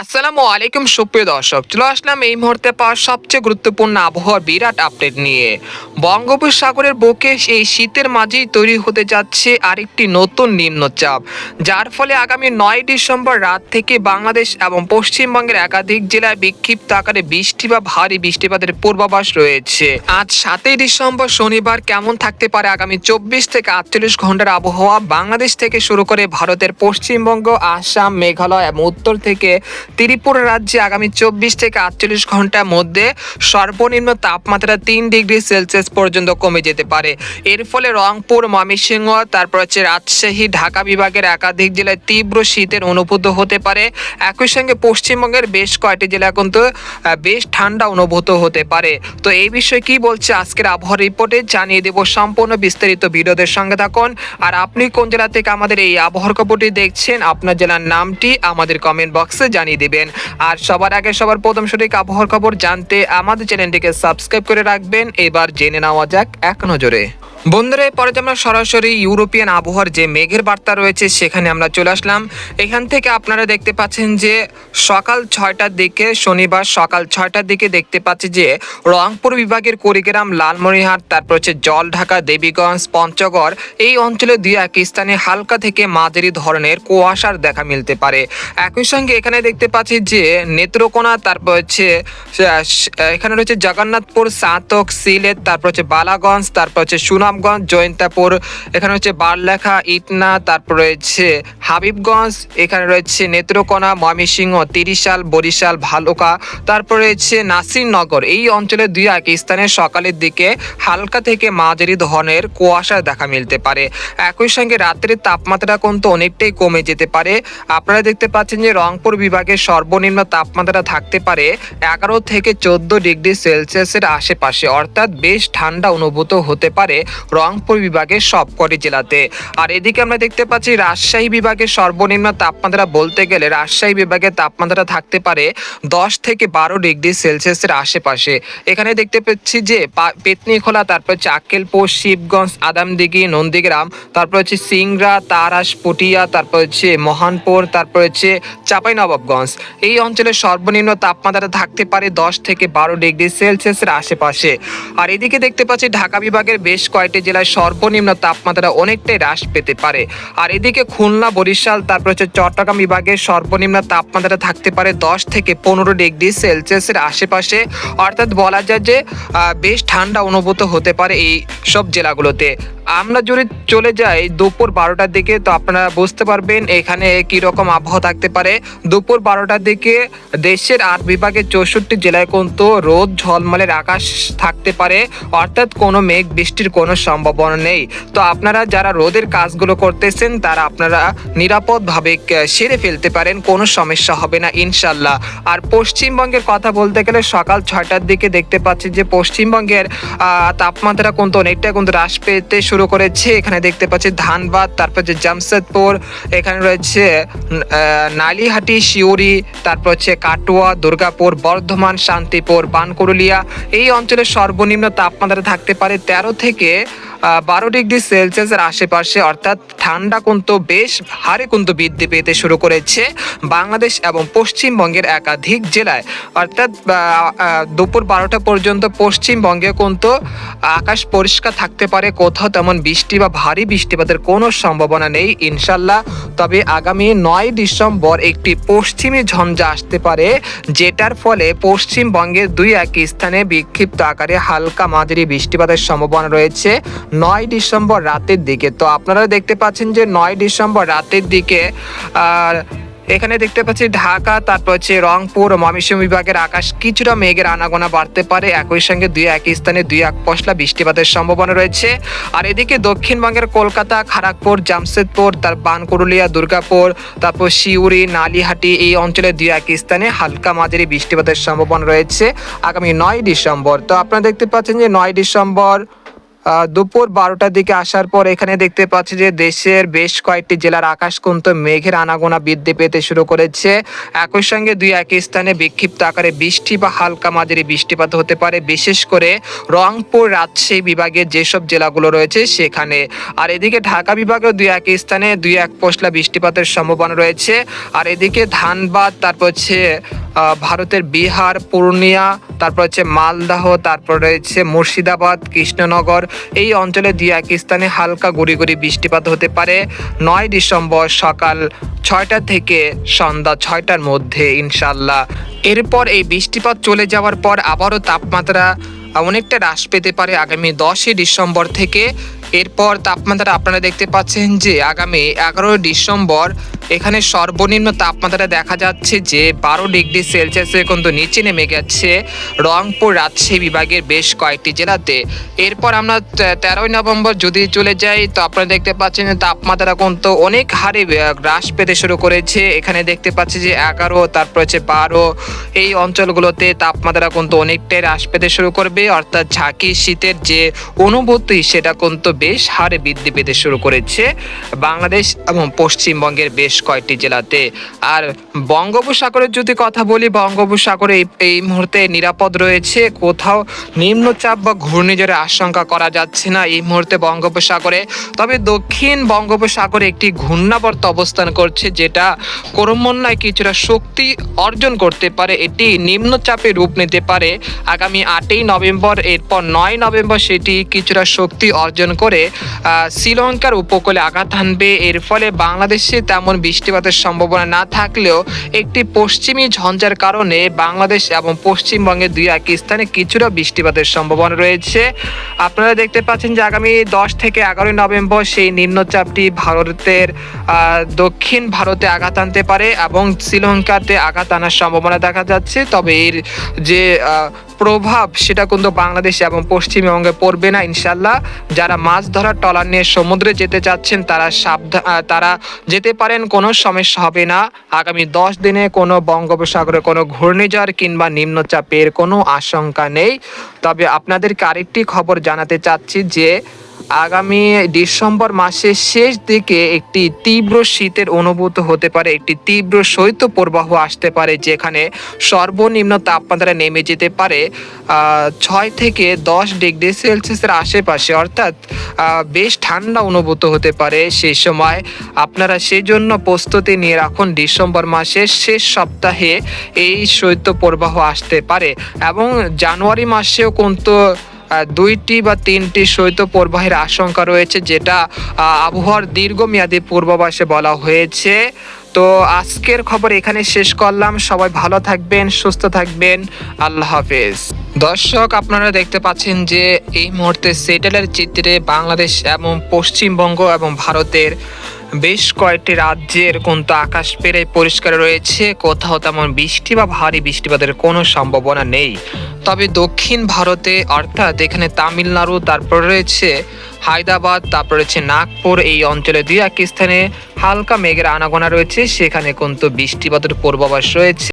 আসসালামু আলাইকুম, সুপ্রিয় দর্শক। চলে আসলাম এই মুহূর্তে পাওয়া সবচেয়ে গুরুত্বপূর্ণ আবহাওয়ার বিরাট আপডেট নিয়ে। বঙ্গোপসাগরের বুকে এই শীতের মাঝেই তৈরি হতে যাচ্ছে আরেকটি নতুন নিম্নচাপ, যার ফলে আগামী নয় ডিসেম্বর রাত থেকে বাংলাদেশ এবং পশ্চিমবঙ্গের একাধিক জেলায় বিক্ষিপ্ত আকারে বৃষ্টি বা ভারী বৃষ্টিপাতের পূর্বাভাস রয়েছে। আজ সাতই ডিসেম্বর শনিবার কেমন থাকতে পারে আগামী চব্বিশ থেকে আটচল্লিশ ঘণ্টার আবহাওয়া? বাংলাদেশ থেকে শুরু করে ভারতের পশ্চিমবঙ্গ, আসাম, মেঘালয় এবং উত্তর থেকে ত্রিপুরা রাজ্যে আগামী চব্বিশ থেকে আটচল্লিশ ঘণ্টার মধ্যে সর্বনিম্ন তাপমাত্রা তিন ডিগ্রি সেলসিয়াস পর্যন্ত কমে যেতে পারে। এর ফলে রংপুর, ময়মনসিংহ, তারপর হচ্ছে রাজশাহী, ঢাকা বিভাগের একাধিক জেলায় তীব্র শীতের অনুভূত হতে পারে। একই সঙ্গে পশ্চিমবঙ্গের বেশ কয়েকটি জেলা কিন্তু বেশ ঠান্ডা অনুভূত হতে পারে। তো এই বিষয়ে কি বলছে আজকের আবহাওয়া রিপোর্টে জানিয়ে দেব সম্পূর্ণ বিস্তারিত ভিডিওদের সঙ্গে থাকুন। আর আপনি কোন জেলা থেকে আমাদের এই আবহাওয়ার খবরটি দেখছেন, আপনার জেলার নামটি আমাদের কমেন্ট বক্সে জানিয়ে দিবেন। আর সবার আগে সবার প্রথম সঠিক আবহাওয়ার খবর জানতে আমাদের চ্যানেলটিকে সাবস্ক্রাইব করে রাখবেন। এবার জেনে নেওয়া যাক এক নজরে। বন্ধুরা পরে আমরা সরাসরি ইউরোপিয়ান আবহাওয়ার যে মেঘের বার্তা রয়েছে, সেখানে আমরা চলে আসলাম। এখান থেকে আপনারা দেখতে পাচ্ছেন যে, সকাল ছয়টার দিকে, শনিবার সকাল ছয়টার দিকে দেখতে পাচ্ছি যে, রংপুর বিভাগের কুড়িগ্রাম লালমনিহাট তারপর হচ্ছে জলঢাকা, দেবীগঞ্জ, পঞ্চগড়, এই অঞ্চলে দুই এক স্থানে হালকা থেকে মাঝারি ধরনের কুয়াশার দেখা মিলতে পারে। একই সঙ্গে এখানে দেখতে পাচ্ছি যে, নেত্রকোনা, তারপর হচ্ছে এখানে রয়েছে জগন্নাথপুর, সাতক, সিলেট, তারপর হচ্ছে বালাগঞ্জ, তারপর হচ্ছে সুনামগঞ্জ জয়ন্তাপুর, এখানে হচ্ছে বারলেখা, ইটনা, তারপর রয়েছে হাবিবগঞ্জ, এখানে রয়েছে নেত্রকোনা, ময়মনসিংহ, তিরিশাল, বরিশাল, ভালুকা, তারপর রয়েছে নাসিরনগর। এই অঞ্চলে দুই এক স্থানে সকালের দিকে হালকা থেকে মাঝারি ধরনের কুয়াশা দেখা মিলতে পারে। একই সঙ্গে রাত্রের তাপমাত্রা কিন্তু অনেকটাই কমে যেতে পারে। আপনারা দেখতে পাচ্ছেন যে রংপুর বিভাগের সর্বনিম্ন তাপমাত্রা থাকতে পারে এগারো থেকে চোদ্দ ডিগ্রি সেলসিয়াসের আশেপাশে। অর্থাৎ বেশ ঠান্ডা অনুভূত হতে পারে রংপুর বিভাগের সবকটি জেলাতে। আর এদিকে আমরা দেখতে পাচ্ছি, রাজশাহী বিভাগের সর্বনিম্ন তাপমাত্রা বলতে গেলে রাজশাহী বিভাগের তাপমাত্রা থাকতে পারে দশ থেকে বারো ডিগ্রি সেলসিয়াসের আশেপাশে। এখানে দেখতে পাচ্ছি যে পেতনিখোলা, তারপর হচ্ছে আক্কেলপুর শিবগঞ্জ, আদামদিঘি, নন্দীগ্রাম, তারপর হচ্ছে সিংড়া, তারাস, পটিয়া, তারপর হচ্ছে মহানপুর, তারপর হচ্ছে চাঁপাইনবাবগঞ্জ। এই অঞ্চলের সর্বনিম্ন তাপমাত্রা থাকতে পারে দশ থেকে বারো ডিগ্রি সেলসিয়াসের আশেপাশে। আর এদিকে দেখতে পাচ্ছি, ঢাকা বিভাগের বেশ কয়েকটি জেলায় সর্বনিম্ন তাপমাত্রা অনেকটাই হ্রাস পেতে পারে। আর এদিকে খুলনা, বরিশাল, তারপর হচ্ছে চট্টগ্রাম বিভাগে সর্বনিম্ন তাপমাত্রা থাকতে পারে দশ থেকে পনেরো ডিগ্রি সেলসিয়াসের আশেপাশে। অর্থাৎ বলা যায় যে বেশ ঠান্ডা অনুভূত হতে পারে এই সব জেলাগুলোতে। আমরা যদি চলে যাই দুপুর বারোটার দিকে, তো আপনারা বুঝতে পারবেন এখানে কি রকম আবহাওয়া থাকতে পারে। দুপুর বারোটার দিকে দেশের আট বিভাগের চৌষট্টি জেলায় কিন্তু রোদ ঝলমলের আকাশ থাকতে পারে, অর্থাৎ কোনো মেঘ বৃষ্টির কোনো সম্ভাবনা নেই। তো আপনারা যারা রোদের কাজগুলো করতেছেন, তারা আপনারা নিরাপদভাবে সেরে ফেলতে পারেন, কোনো সমস্যা হবে না, ইনশাল্লাহ। আর পশ্চিমবঙ্গের কথা বলতে গেলে সকাল ছয়টার দিকে দেখতে পাচ্ছি যে, পশ্চিমবঙ্গের তাপমাত্রা কিন্তু অনেকটা কিন্তু হ্রাস পেতে শুরু করেছে। এখানে দেখতে পাচ্ছি ধানবাদ, তারপর যে জামশেদপুর, এখানে রয়েছে নালিহাটি শিউরি তারপর হচ্ছে কাটোয়া, দুর্গাপুর, বর্ধমান, শান্তিপুর বানকুরুলিয়া এই অঞ্চলের সর্বনিম্ন তাপমাত্রা থাকতে পারে তেরো থেকে বারো ডিগ্রি সেলসিয়াসের আশেপাশে, অর্থাৎ ঠান্ডা কিন্তু বেশ হারে কিন্তু বৃদ্ধি পেতে শুরু করেছে বাংলাদেশ এবং পশ্চিমবঙ্গের একাধিক জেলায়। অর্থাৎ দুপুর বারোটা পর্যন্ত পশ্চিমবঙ্গে কিন্তু আকাশ পরিষ্কার থাকতে পারে। কোথাও তেমন বৃষ্টি বা ভারী বৃষ্টিপাতের কোনো সম্ভাবনা নেই, ইনশাল্লাহ। তবে আগামী নয় ডিসেম্বর একটি পশ্চিমী ঝঞ্ঝা আসতে পারে, যেটার ফলে পশ্চিমবঙ্গের দুই এক স্থানে বিক্ষিপ্ত আকারে হালকা মাঝারি বৃষ্টিপাতের সম্ভাবনা রয়েছে। নয় ডিসেম্বর রাতের দিকে। তো আপনারা দেখতে পাচ্ছেন যে নয় ডিসেম্বর রাতের দিকে এখানে দেখতে পাচ্ছি ঢাকা, তারপর হচ্ছে রংপুর ও ময়মনসিংহ বিভাগের আকাশ কিছুটা মেঘের আনাগোনা বাড়তে পারে। একই সঙ্গে দুই এক স্থানে দুই এক পশলা বৃষ্টিপাতের সম্ভাবনা রয়েছে। আর এদিকে দক্ষিণবঙ্গের কলকাতা খড়গপুর জামশেদপুর, তার বানকুরুলিয়া দুর্গাপুর, তারপর শিউরি নালিহাটি এই অঞ্চলে দুই এক স্থানে হালকা মাঝারি বৃষ্টিপাতের সম্ভাবনা রয়েছে আগামী নয় ডিসেম্বর। তো আপনারা দেখতে পাচ্ছেন যে নয় ডিসেম্বর দুপুর বারোটার দিকে আসার পর এখানে দেখতে পাচ্ছি যে দেশের বেশ কয়েকটি জেলার আকাশ কিন্তু মেঘের আনাগোনা বৃদ্ধি পেতে শুরু করেছে। একই সঙ্গে দুই এক স্থানে বিক্ষিপ্ত আকারে বৃষ্টি বা হালকা মাঝারি বৃষ্টিপাত হতে পারে। বিশেষ করে রংপুর, রাজশাহী বিভাগের যেসব জেলাগুলো রয়েছে সেখানে। আর এদিকে ঢাকা বিভাগেও দুই এক স্থানে দুই এক পশলা বৃষ্টিপাতের সম্ভাবনা রয়েছে। আর এদিকে ধানবাদ, তারপর হচ্ছে ভারতের বিহার পূর্ণিয়া তারপর হচ্ছে মালদাহ, তারপর রয়েছে মুর্শিদাবাদ, কৃষ্ণনগর এই অঞ্চলে দুই এক স্থানে হালকা গুড়ি গুড়ি বৃষ্টিপাত হতে পারে। নয় ডিসেম্বর সকাল ছয়টা থেকে সন্ধ্যা ছয়টার মধ্যে ইনশাল্লাহ এরপর এই বৃষ্টিপাত চলে যাওয়ার পর আবারও তাপমাত্রা অনেকটা হ্রাস পেতে পারে আগামী দশই ডিসেম্বর থেকে। এরপর তাপমাত্রা আপনারা দেখতে পাচ্ছেন যে আগামী এগারোই ডিসেম্বর এখানে সর্বনিম্ন তাপমাত্রা দেখা যাচ্ছে যে বারো ডিগ্রি সেলসিয়াসের কিন্তু নিচে নেমে গেছে। রংপুর রাজশাহী বিভাগের বেশ কয়েকটি জেলাতে। এরপর আমরা তেরোই নভেম্বর যদি চলে যাই, তো আপনারা দেখতে পাচ্ছেন তাপমাত্রা কিন্তু অনেক হারে হ্রাস পেতে শুরু করেছে। এখানে দেখতে পাচ্ছি যে এগারো, তারপর হচ্ছে বারো। এই অঞ্চলগুলোতে তাপমাত্রা কিন্তু অনেকটাই হ্রাস পেতে শুরু করবে। অর্থাৎ ঝাঁকি, শীতের যে অনুভূতি, সেটা কিন্তু বেশ হারে বৃদ্ধি পেতে শুরু করেছে। বাংলাদেশ এবং পশ্চিমবঙ্গের বেশ কয়েকটি জেলাতে। আর বঙ্গোপসাগরের যদি কথা বলি, বঙ্গোপসাগরে এই মুহূর্তে নিরাপদ রয়েছে। কোথাও নিম্নচাপ বা ঘূর্ণিঝড়ের আশঙ্কা করা যাচ্ছে না এই মুহূর্তে বঙ্গোপসাগরে। তবে দক্ষিণ বঙ্গোপসাগরে একটি ঘূর্ণাবর্ত অবস্থান করছে, যেটা ক্রমান্বয়ে কিছুটা শক্তি অর্জন করতে পারে। এটি নিম্নচাপে রূপ নিতে পারে। আগামী আটই নভেম্বর, এরপর নয় নভেম্বর সেটি কিছুটা শক্তি অর্জন করে শ্রীলঙ্কার উপকূলে আঘাত হানবে। এর ফলে বাংলাদেশে তেমন বৃষ্টিপাতের সম্ভাবনা না থাকলেও একটি পশ্চিমী ঝঞ্ঝার কারণে বাংলাদেশ এবং পশ্চিমবঙ্গের দুই এক স্থানে কিছুটা বৃষ্টিপাতের সম্ভাবনা রয়েছে। আপনারা দেখতে পাচ্ছেন যে আগামী দশ থেকে এগারোই নভেম্বর সেই নিম্নচাপটি ভারতের দক্ষিণ ভারতে আঘাত আনতে পারে এবং শ্রীলঙ্কাতে আঘাত আনার সম্ভাবনা দেখা যাচ্ছে। তবে এর যে প্রভাব সেটা কিন্তু বাংলাদেশ এবং পশ্চিমবঙ্গে পড়বে না ইনশাল্লাহ যারা মাছ ধরার টলার নিয়ে সমুদ্রে যেতে চাচ্ছেন তারা সাবধান তারা যেতে পারেন কোনো সমস্যা হবে না। আগামী দশ দিনে কোনো বঙ্গোপসাগরে কোনো ঘূর্ণিঝড় কিংবা নিম্নচাপের কোনো আশঙ্কা নেই। তবে আপনাদেরকে আরেকটি খবর জানাতে চাচ্ছি যে আগামী ডিসেম্বর মাসের শেষ দিকে একটি তীব্র শীতের অনুভূত হতে পারে, একটি তীব্র শৈত্য প্রবাহ আসতে পারে, যেখানে সর্বনিম্ন তাপমাত্রা নেমে যেতে পারে ছয় থেকে দশ ডিগ্রি সেলসিয়াসের আশেপাশে। অর্থাৎ বেশ ঠান্ডা অনুভূত হতে পারে সেই সময়। আপনারা সেই জন্য প্রস্তুতি নিয়ে রাখুন, ডিসেম্বর মাসের শেষ সপ্তাহে এই শৈত্য প্রবাহ আসতে পারে। এবং জানুয়ারি মাসেও কিন্তু দুইটি বা তিনটি শৈত্য প্রবাহের আশঙ্কা রয়েছে, যেটা আবহাওয়ার দীর্ঘমেয়াদী পূর্বাভাসে বলা হয়েছে। তো আজকের খবর এখানে শেষ করলাম। সবাই ভালো থাকবেন, সুস্থ থাকবেন। আল্লাহ হাফেজ। দর্শক, আপনারা দেখতে পাচ্ছেন যে এই মুহূর্তে সেটেলের চিত্রে বাংলাদেশ এবং পশ্চিমবঙ্গ এবং ভারতের বেশ কয়েকটি রাজ্যের কিন্তু আকাশ পেরে পরিষ্কার রয়েছে, কোথাও তেমন বৃষ্টি বা ভারী বৃষ্টিপাতের কোনো সম্ভাবনা নেই। তবে দক্ষিণ ভারতে, অর্থাৎ এখানে তামিলনাড়ু, তারপর রয়েছে হায়দ্রাবাদ, তারপর রয়েছে নাগপুর, এই অঞ্চলে দুই এক স্থানে হালকা মেঘের আনাগোনা রয়েছে। সেখানে কিন্তু বৃষ্টিপাতের পূর্বাভাস রয়েছে।